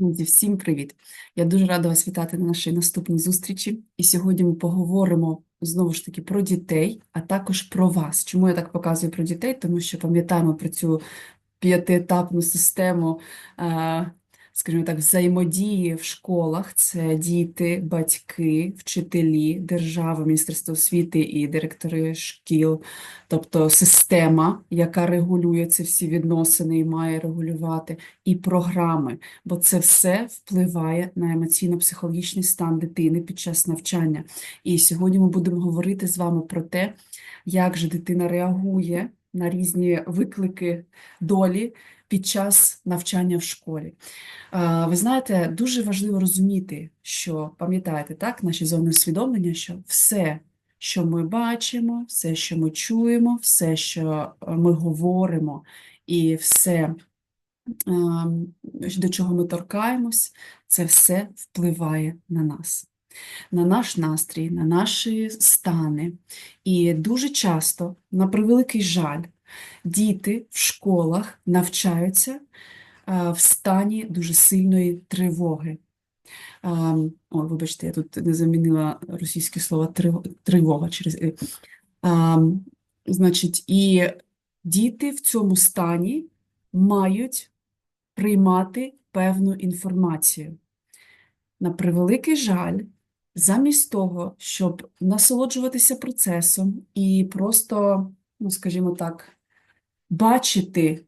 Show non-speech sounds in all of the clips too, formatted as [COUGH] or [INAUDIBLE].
Друзі, всім привіт! Я дуже рада вас вітати на нашій наступній зустрічі. І сьогодні ми поговоримо знову ж таки про дітей, а також про вас. Чому я так показую про дітей? Тому що пам'ятаємо про цю п'ятиетапну систему, е, скажімо так, взаємодії в школах. Це діти, батьки, вчителі, держава, Міністерство освіти і директори шкіл, тобто система, яка регулює ці всі відносини і має регулювати, і програми, бо це все впливає на емоційно-психологічний стан дитини під час навчання. І сьогодні ми будемо говорити з вами про те, як же дитина реагує на різні виклики долі під час навчання в школі. Ви знаєте, дуже важливо розуміти, що пам'ятаєте, так, наші зони усвідомлення, що все, що ми бачимо, все, що ми чуємо, все, що е, ми говоримо, і все, ем, до чого ми торкаємось, це все впливає на нас, на наш настрій, на наші стани. І дуже часто, на превеликий жаль, діти в школах навчаються е, в стані дуже сильної тривоги. Ем, Ой, вибачте, я тут не замінила російське слово тривога через. Ем, Значить, і діти в цьому стані мають приймати певну інформацію. На превеликий жаль, замість того, щоб насолоджуватися процесом і просто, ну, скажімо так, бачити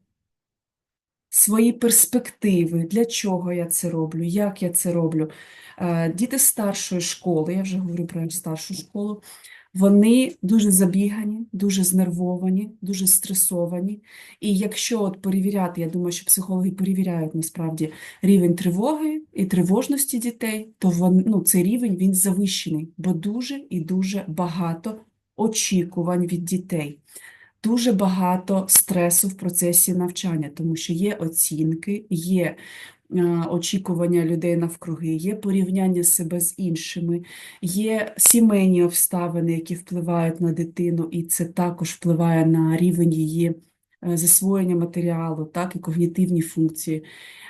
свої перспективи, для чого я це роблю, як я це роблю. Е, Діти старшої школи, я вже говорю про старшу школу, вони дуже забігані, дуже знервовані, дуже стресовані. І якщо от перевіряти, я думаю, що психологи перевіряють насправді рівень тривоги і тривожності дітей, то вон, ну, цей рівень він завищений, бо дуже і дуже багато очікувань від дітей. Дуже багато стресу в процесі навчання, тому що є оцінки, є очікування людей навкруги, є порівняння себе з іншими, є сімейні обставини, які впливають на дитину, і це також впливає на рівень її е, засвоєння матеріалу, так, і когнітивні функції.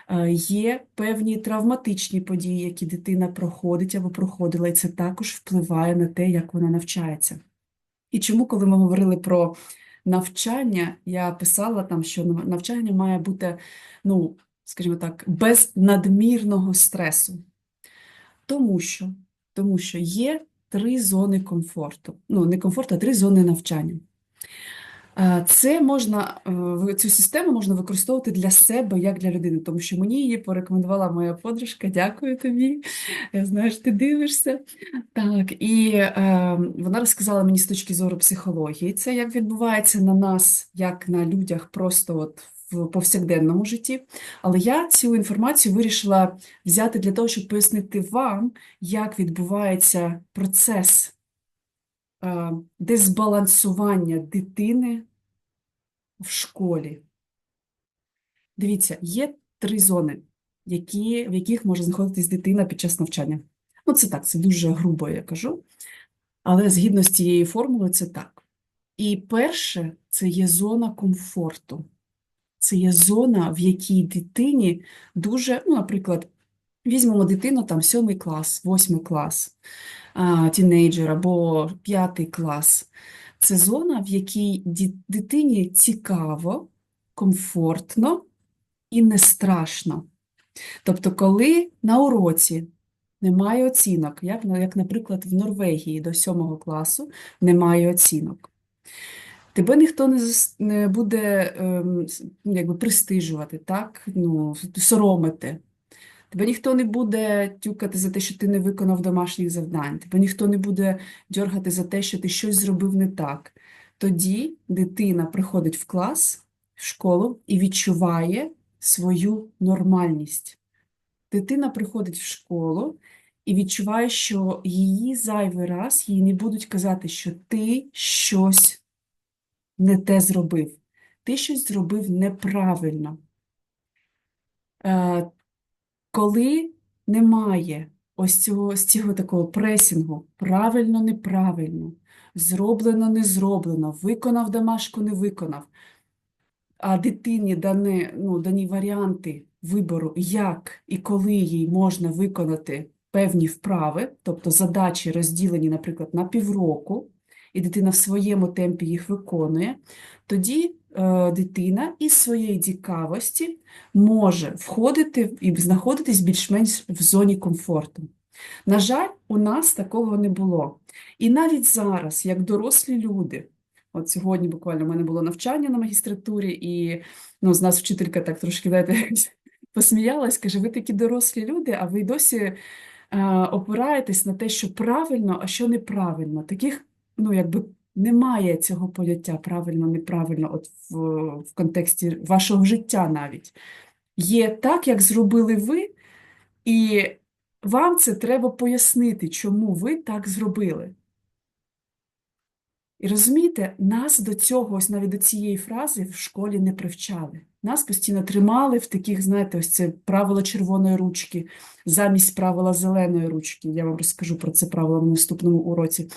Е, Є певні травматичні події, які дитина проходить або проходила, і це також впливає на те, як вона навчається. І чому, коли ми говорили про навчання, я писала там, що навчання має бути, ну, скажімо так, без надмірного стресу. Тому що, тому що є три зони комфорту. Ну, не комфорту, а три зони навчання. Е, Це можна, е, цю систему можна використовувати для себе як для людини, тому що мені її порекомендувала моя подружка. Дякую тобі. Я знаю, що ти дивишся. Так, і е, вона розказала мені з точки зору психології, це як відбувається на нас, як на людях, просто от в повсякденному житті. Але я цю інформацію вирішила взяти для того, щоб пояснити вам, як відбувається процес е, дезбалансування дитини в школі. Дивіться, є три зони, які, в яких може знаходитись дитина під час навчання. Ну, це так, це дуже грубо я кажу, але згідно з цією формулою це так. І перше, це є зона комфорту. Це є зона, в якій дитині дуже, ну, наприклад, візьмемо дитину там сьомий клас, восьмий клас, тінейджер або п'ятий клас. Це зона, в якій дитині цікаво, комфортно і не страшно. Тобто, коли на уроці немає оцінок, як, як, наприклад, в Норвегії до сьомого класу немає оцінок. Тебе ніхто не, не буде ем, якби пристижувати, так? Ну, соромити. Тебе ніхто не буде тюкати за те, що ти не виконав домашніх завдань. Тебе ніхто не буде дьоргати за те, що ти щось зробив не так. Тоді дитина приходить в клас, в школу і відчуває свою нормальність. Дитина приходить в школу і відчуває, що її зайвий раз їй не будуть казати, що ти щось не те зробив, ти щось зробив неправильно. Е, коли немає ось цього, з цього такого пресінгу, правильно, неправильно, зроблено, не зроблено, виконав домашку, не виконав, а дитині дані, ну, дані варіанти вибору, як і коли їй можна виконати певні вправи, тобто задачі розділені, наприклад, на півроку, і дитина в своєму темпі їх виконує, тоді е, дитина із своєї цікавості може входити і знаходитись більш-менш в зоні комфорту. На жаль, у нас такого не було. І навіть зараз, як дорослі люди, от сьогодні буквально в мене було навчання на магістратурі, і ну, з нас вчителька так трошки знаєте, [LAUGHS] посміялась, каже: ви такі дорослі люди, а ви досі е, опираєтесь на те, що правильно, а що неправильно. Таких, ну, якби немає цього поняття правильно, неправильно, от в, в контексті вашого життя навіть. Є так, як зробили ви, і вам це треба пояснити, чому ви так зробили. І розумієте, нас до цього, ось навіть до цієї фрази в школі не привчали. Нас постійно тримали в таких, знаєте, ось це правило червоної ручки замість правила зеленої ручки. Я вам розкажу про це правило в наступному уроці.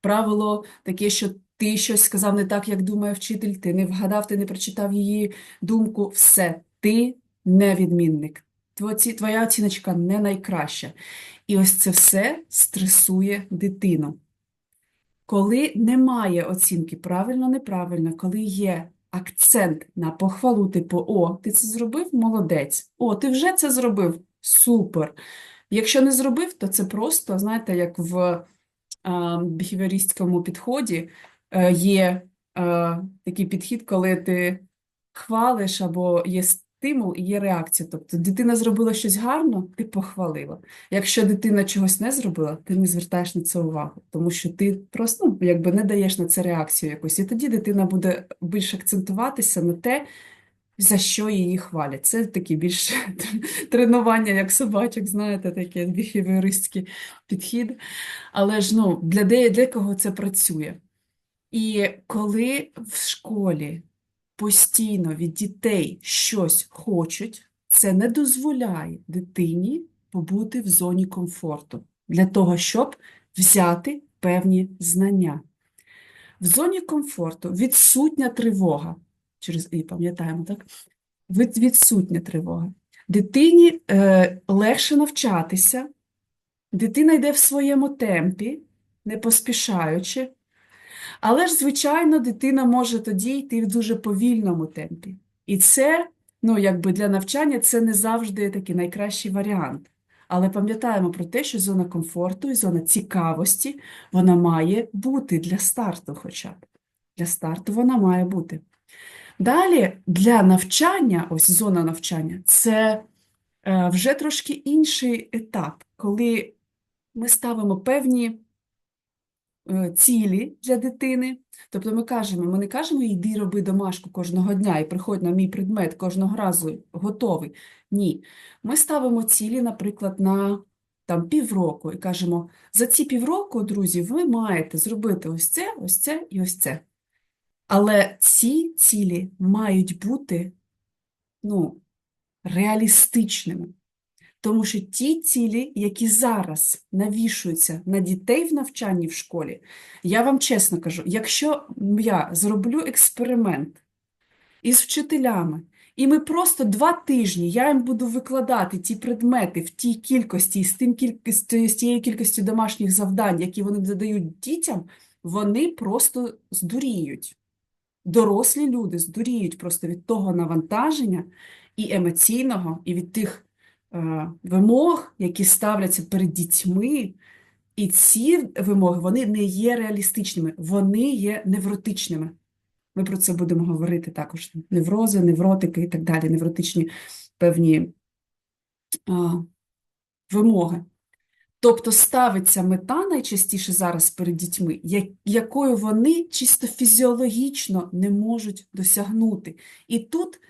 Правило таке, що ти щось сказав не так, як думає вчитель, ти не вгадав, ти не прочитав її думку. Все, ти не відмінник. Твоя оціночка не найкраща. І ось це все стресує дитину. Коли немає оцінки правильно-неправильно, коли є акцент на похвалу, типу, о, ти це зробив? Молодець. О, ти вже це зробив? Супер. Якщо не зробив, то це просто, знаєте, як в а, підході е, є е, такий підхід, коли ти хвалиш або є стимул і є реакція. Тобто дитина зробила щось гарно, ти похвалила. Якщо дитина чогось не зробила, ти не звертаєш на це увагу, тому що ти просто ну, якби не даєш на це реакцію якусь. І тоді дитина буде більш акцентуватися на те, за що її хвалять. Це такі більш [LAUGHS] тренування, як собачок, знаєте, таке біхевіористський підхід. Але ж ну, для де- декого це працює. І коли в школі постійно від дітей щось хочуть, це не дозволяє дитині побути в зоні комфорту для того, щоб взяти певні знання. В зоні комфорту відсутня тривога. Через і пам'ятаємо, так? Відсутня тривога. Дитині е, легше навчатися, дитина йде в своєму темпі, не поспішаючи, але ж, звичайно, дитина може тоді йти в дуже повільному темпі. І це, ну, якби для навчання, це не завжди такий найкращий варіант. Але пам'ятаємо про те, що зона комфорту і зона цікавості, вона має бути для старту хоча б. Для старту вона має бути. Далі для навчання, ось зона навчання, це е, вже трошки інший етап, коли ми ставимо певні е, цілі для дитини. Тобто ми кажемо, ми не кажемо, йди роби домашку кожного дня і приходь на мій предмет кожного разу готовий. Ні. Ми ставимо цілі, наприклад, на там, півроку і кажемо, за ці півроку, друзі, ви маєте зробити ось це, ось це і ось це. Але ці цілі мають бути ну, реалістичними. Тому що ті цілі, які зараз навішуються на дітей в навчанні в школі, я вам чесно кажу, якщо я зроблю експеримент із вчителями, і ми просто два тижні я їм буду викладати ті предмети в тій кількості, з тим кількістю, з тією кількістю домашніх завдань, які вони додають дітям, вони просто здуріють. Дорослі люди здуріють просто від того навантаження і емоційного, і від тих е, вимог, які ставляться перед дітьми. І ці вимоги вони не є реалістичними, вони є невротичними. Ми про це будемо говорити також. Неврози, невротики і так далі, невротичні певні а, вимоги. Тобто ставиться мета найчастіше зараз перед дітьми, якою вони чисто фізіологічно не можуть досягнути. І тут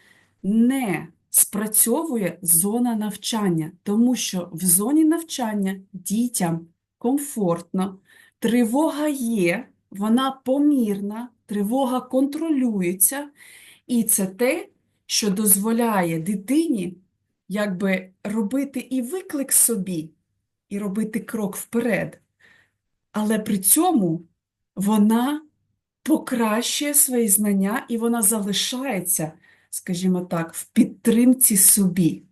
не спрацьовує зона навчання, тому що в зоні навчання дітям комфортно, тривога є, вона помірна, тривога контролюється, і це те, що дозволяє дитині якби робити і виклик собі, і робити крок вперед. Але при цьому вона покращує свої знання і вона залишається скажімо так, в підтримці собі.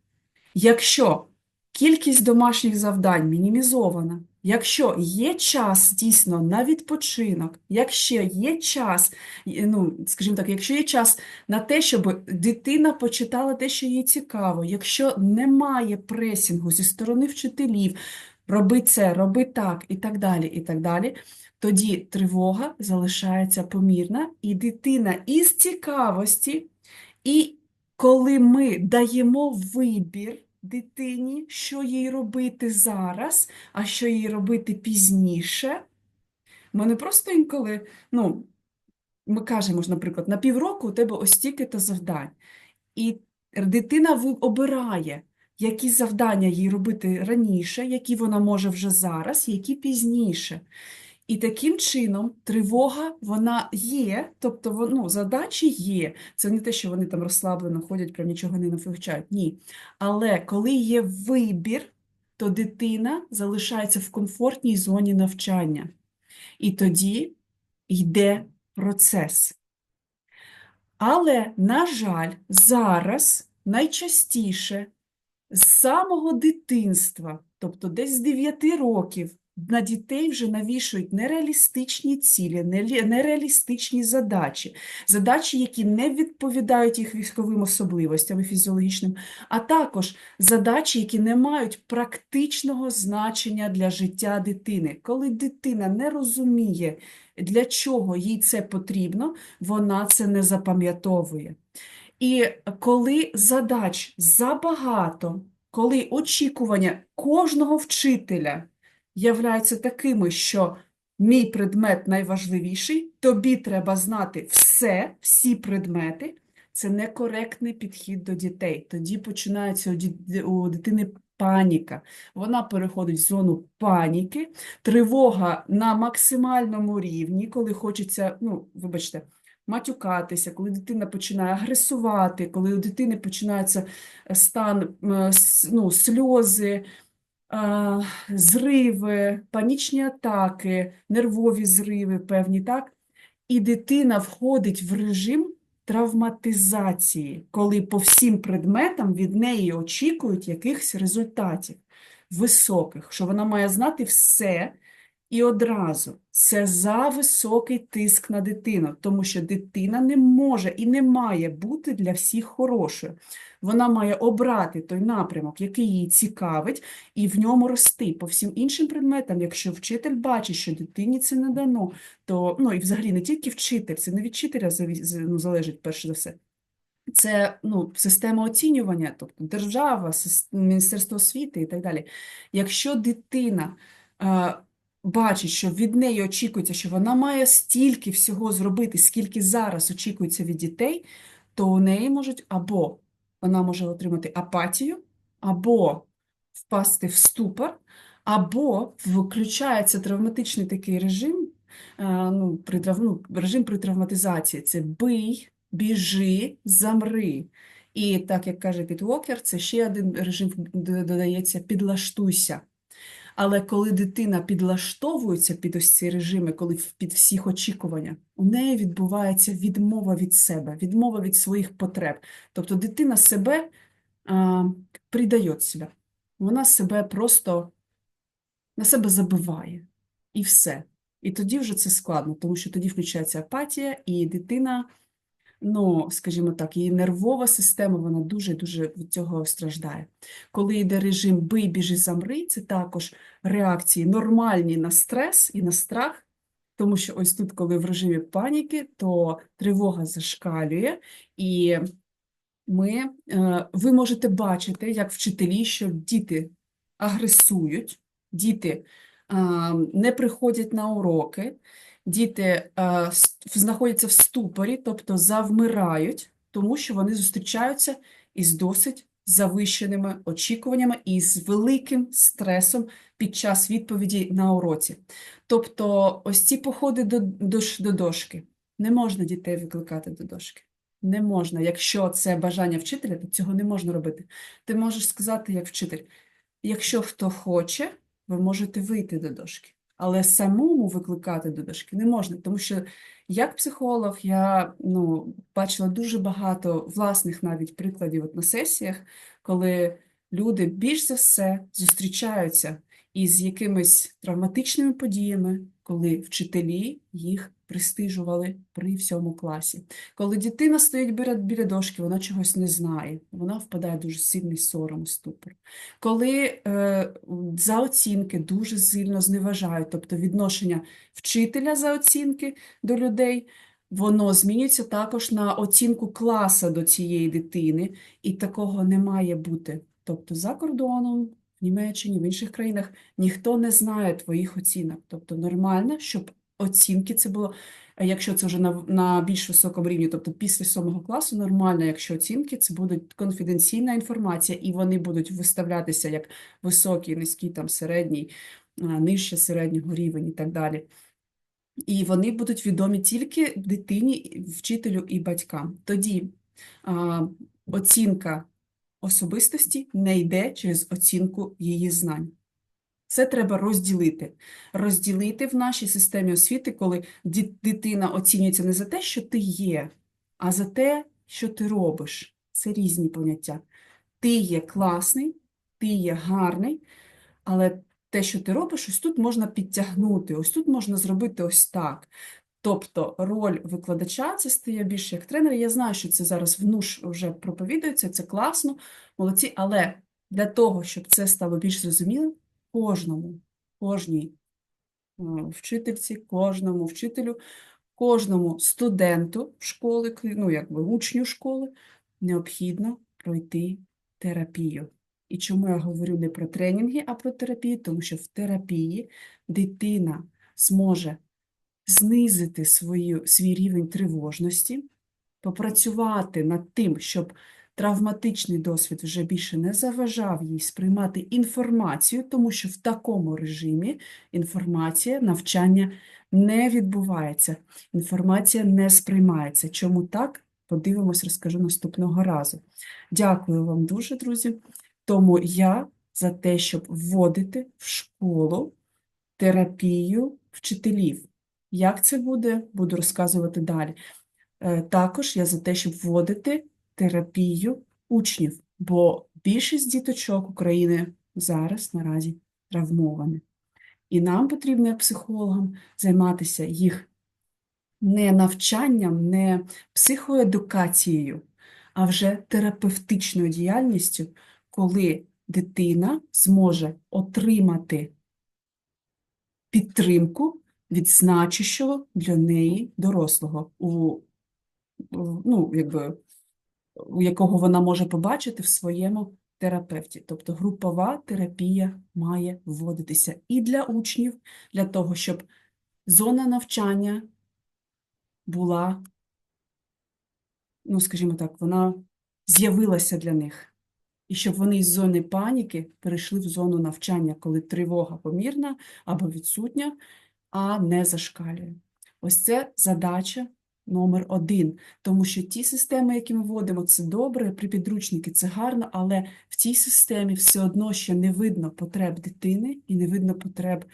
Якщо кількість домашніх завдань мінімізована, якщо є час дійсно на відпочинок, якщо є час, ну, скажімо так, якщо є час на те, щоб дитина почитала те, що їй цікаво, якщо немає пресінгу зі сторони вчителів, роби це, роби так і так далі, і так далі, тоді тривога залишається помірна, і дитина із цікавості, і коли ми даємо вибір дитині, що їй робити зараз, а що їй робити пізніше, ми не просто інколи, ну, ми кажемо, наприклад, на півроку у тебе ось стільки-то завдань. І дитина обирає, які завдання їй робити раніше, які вона може вже зараз, які пізніше. І таким чином тривога вона є, тобто ну, задачі є. Це не те, що вони там розслаблено ходять, прям нічого не вивчають. Ні. Але коли є вибір, то дитина залишається в комфортній зоні навчання. І тоді йде процес. Але, на жаль, зараз найчастіше з самого дитинства, тобто десь з 9 років, на дітей вже навішують нереалістичні цілі, нереалістичні задачі, задачі, які не відповідають їх військовим особливостям і фізіологічним, а також задачі, які не мають практичного значення для життя дитини. Коли дитина не розуміє, для чого їй це потрібно, вона це не запам'ятовує. І коли задач забагато, коли очікування кожного вчителя являються такими, що мій предмет найважливіший, тобі треба знати все, всі предмети, це некоректний підхід до дітей. Тоді починається у дитини паніка. Вона переходить в зону паніки, тривога на максимальному рівні, коли хочеться, ну, вибачте, матюкатися, коли дитина починає агресувати, коли у дитини починається е, стан, ну, сльози, зриви, панічні атаки, нервові зриви певні, так? І дитина входить в режим травматизації, коли по всім предметам від неї очікують якихось результатів високих, що вона має знати все і одразу. Це за високий тиск на дитину, тому що дитина не може і не має бути для всіх хорошою. Вона має обрати той напрямок, який їй цікавить, і в ньому рости. По всім іншим предметам, якщо вчитель бачить, що дитині це не дано, то ну і взагалі не тільки вчитель, це не від вчителя ну, залежить перше за все. Це ну, система оцінювання, тобто держава, Міністерство освіти і так далі. Якщо дитина е, бачить, що від неї очікується, що вона має стільки всього зробити, скільки зараз очікується від дітей, то у неї можуть або вона може отримати апатію, або впасти в ступор, або включається травматичний такий режим, е, ну, при ну, режим при травматизації. Це бий, біжи, замри. І так, як каже Піт Уокер, це ще один режим додається підлаштуйся. Але коли дитина підлаштовується під ось ці режими, коли під всіх очікування, у неї відбувається відмова від себе, відмова від своїх потреб. Тобто дитина себе а, придає себе. Вона себе просто на себе забиває. І все. І тоді вже це складно, тому що тоді включається апатія, і дитина, ну, скажімо так, її нервова система, вона дуже-дуже від цього страждає. Коли йде режим бий, біжи, замри, це також реакції нормальні на стрес і на страх, тому що ось тут, коли в режимі паніки, то тривога зашкалює, і ми, е, ви можете бачити, як вчителі, що діти агресують, діти е, не приходять на уроки, діти е, знаходяться в ступорі, тобто завмирають, тому що вони зустрічаються із досить завищеними очікуваннями і з великим стресом під час відповіді на уроці. Тобто, ось ці походи до, до, до дошки. Не можна дітей викликати до дошки. Не можна. Якщо це бажання вчителя, то цього не можна робити. Ти можеш сказати, як вчитель, якщо хто хоче, ви можете вийти до дошки. Але самому викликати до дошки не можна, тому що як психолог я ну, бачила дуже багато власних навіть прикладів от на сесіях, коли люди більш за все зустрічаються із якимись травматичними подіями, коли вчителі їх пристижували при всьому класі. Коли дитина стоїть біля, біля дошки, вона чогось не знає, вона впадає в дуже сильний сором ступор. Коли е, за оцінки дуже сильно зневажають, тобто відношення вчителя за оцінки до людей, воно змінюється також на оцінку класа до цієї дитини, і такого не має бути. Тобто за кордоном, Німеччині, в інших країнах ніхто не знає твоїх оцінок. Тобто нормально, щоб оцінки це було, якщо це вже на, на більш високому рівні, тобто після сьомого класу, нормально, якщо оцінки це буде конфіденційна інформація, і вони будуть виставлятися як високий, низький, там середній, нижче середнього рівень і так далі. І вони будуть відомі тільки дитині, вчителю і батькам. Тоді а, оцінка особистості не йде через оцінку її знань. Це треба розділити. Розділити в нашій системі освіти, коли дитина оцінюється не за те, що ти є, а за те, що ти робиш. Це різні поняття. Ти є класний, ти є гарний, але те, що ти робиш, ось тут можна підтягнути, ось тут можна зробити ось так. Тобто роль викладача це стає більше як тренер. Я знаю, що це зараз в НУШ вже проповідується, це класно, молодці, але для того, щоб це стало більш зрозумілим, кожному, кожній е, вчительці, кожному вчителю, кожному студенту школи, ну, якби учню школи, необхідно пройти терапію. І чому я говорю не про тренінги, а про терапію? Тому що в терапії дитина зможе знизити свою, свій рівень тривожності, попрацювати над тим, щоб травматичний досвід вже більше не заважав їй сприймати інформацію, тому що в такому режимі інформація, навчання не відбувається, інформація не сприймається. Чому так? Подивимось, розкажу наступного разу. Дякую вам дуже, друзі. Тому я за те, щоб вводити в школу терапію вчителів. Як це буде, буду розказувати далі. Е, Також я за те, щоб вводити терапію учнів, бо більшість діточок України зараз наразі травмовані. І нам потрібно, психологам, займатися їх не навчанням, не психоедукацією, а вже терапевтичною діяльністю, коли дитина зможе отримати підтримку від для неї дорослого, у, ну, якби, у якого вона може побачити в своєму терапевті. Тобто групова терапія має вводитися і для учнів, для того, щоб зона навчання була, ну, скажімо так, вона з'явилася для них. І щоб вони із зони паніки перейшли в зону навчання, коли тривога помірна або відсутня, а не зашкалює. Ось це задача номер один. Тому що ті системи, які ми вводимо, це добре, при підручники це гарно, але в цій системі все одно ще не видно потреб дитини і не видно потреб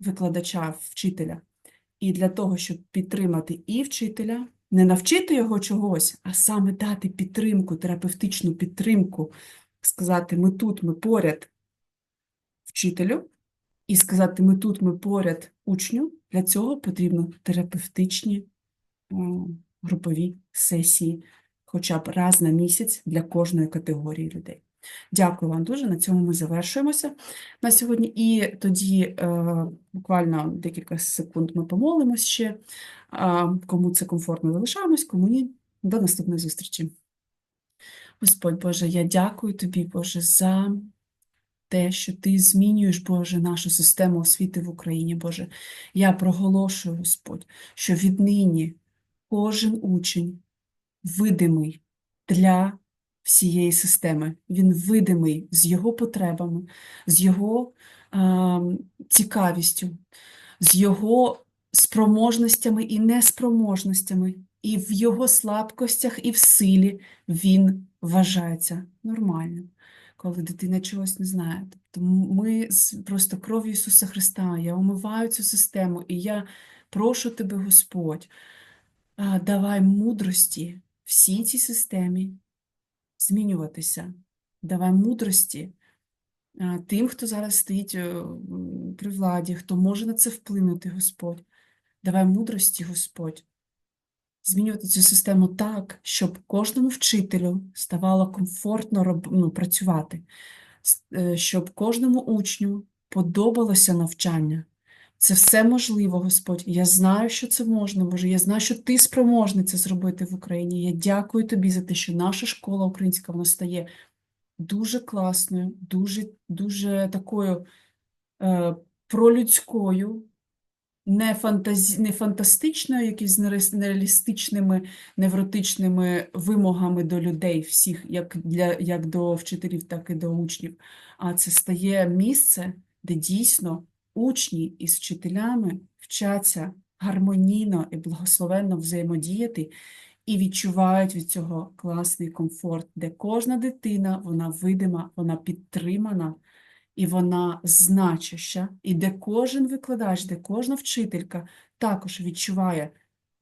викладача, вчителя. І для того, щоб підтримати і вчителя, не навчити його чогось, а саме дати підтримку, терапевтичну підтримку, сказати, ми тут, ми поряд вчителю, і сказати, ми тут, ми поряд учню, для цього потрібно терапевтичні групові сесії, хоча б раз на місяць для кожної категорії людей. Дякую вам дуже. На цьому ми завершуємося на сьогодні. І тоді е, буквально декілька секунд ми помолимось ще. А, Кому це комфортно, залишаємось, кому ні. До наступної зустрічі. Господь Боже, я дякую тобі, Боже, за те, що ти змінюєш, Боже, нашу систему освіти в Україні, Боже. Я проголошую, Господь, що віднині кожен учень видимий для всієї системи. Він видимий з його потребами, з його а, цікавістю, з його спроможностями і неспроможностями, і в його слабкостях, і в силі він вважається нормальним. Коли дитина чогось не знає. Тобто ми просто кров'ю Ісуса Христа, я омиваю цю систему, і я прошу тебе, Господь, давай мудрості всій цій системі змінюватися. Давай мудрості тим, хто зараз стоїть е, при владі, хто може на це вплинути, Господь. Давай мудрості, Господь, змінювати цю систему так, щоб кожному вчителю ставало комфортно ну, працювати, е, щоб кожному учню подобалося навчання. Це все можливо, Господь. Я знаю, що це можна, Боже. Я знаю, що Ти спроможний це зробити в Україні. Я дякую Тобі за те, що наша школа українська вона стає дуже класною, дуже, дуже такою е, пролюдською, не, фантазі... не фантастичною, якісь нере- нереалістичними, невротичними вимогами до людей, всіх, як, для, як до вчителів, так і до учнів. А це стає місце, де дійсно учні із вчителями вчаться гармонійно і благословенно взаємодіяти і відчувають від цього класний комфорт, де кожна дитина, вона видима, вона підтримана, і вона значуща, і де кожен викладач, де кожна вчителька також відчуває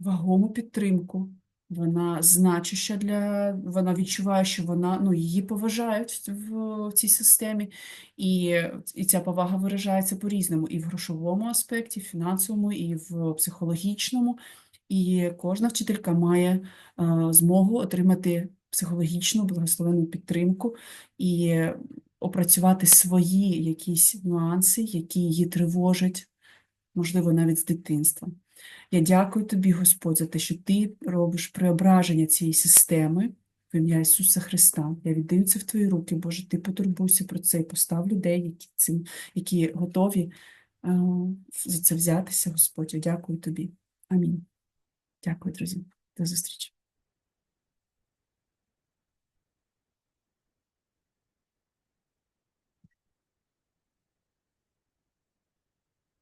вагому підтримку, вона значуща для, вона відчуває, що вона, ну, її поважають в, цій системі, і, і ця повага виражається по-різному, і в грошовому аспекті, в фінансовому, і в психологічному. І кожна вчителька має е, змогу отримати психологічну благословенну підтримку. І опрацювати свої якісь нюанси, які її тривожать, можливо, навіть з дитинства. Я дякую тобі, Господь, за те, що ти робиш преображення цієї системи в ім'я Ісуса Христа. Я віддаю це в твої руки, Боже, ти потурбуйся про це і постав людей, які, цим, які готові е, за це взятися, Господь. Я дякую тобі. Амінь. Дякую, друзі. До зустрічі.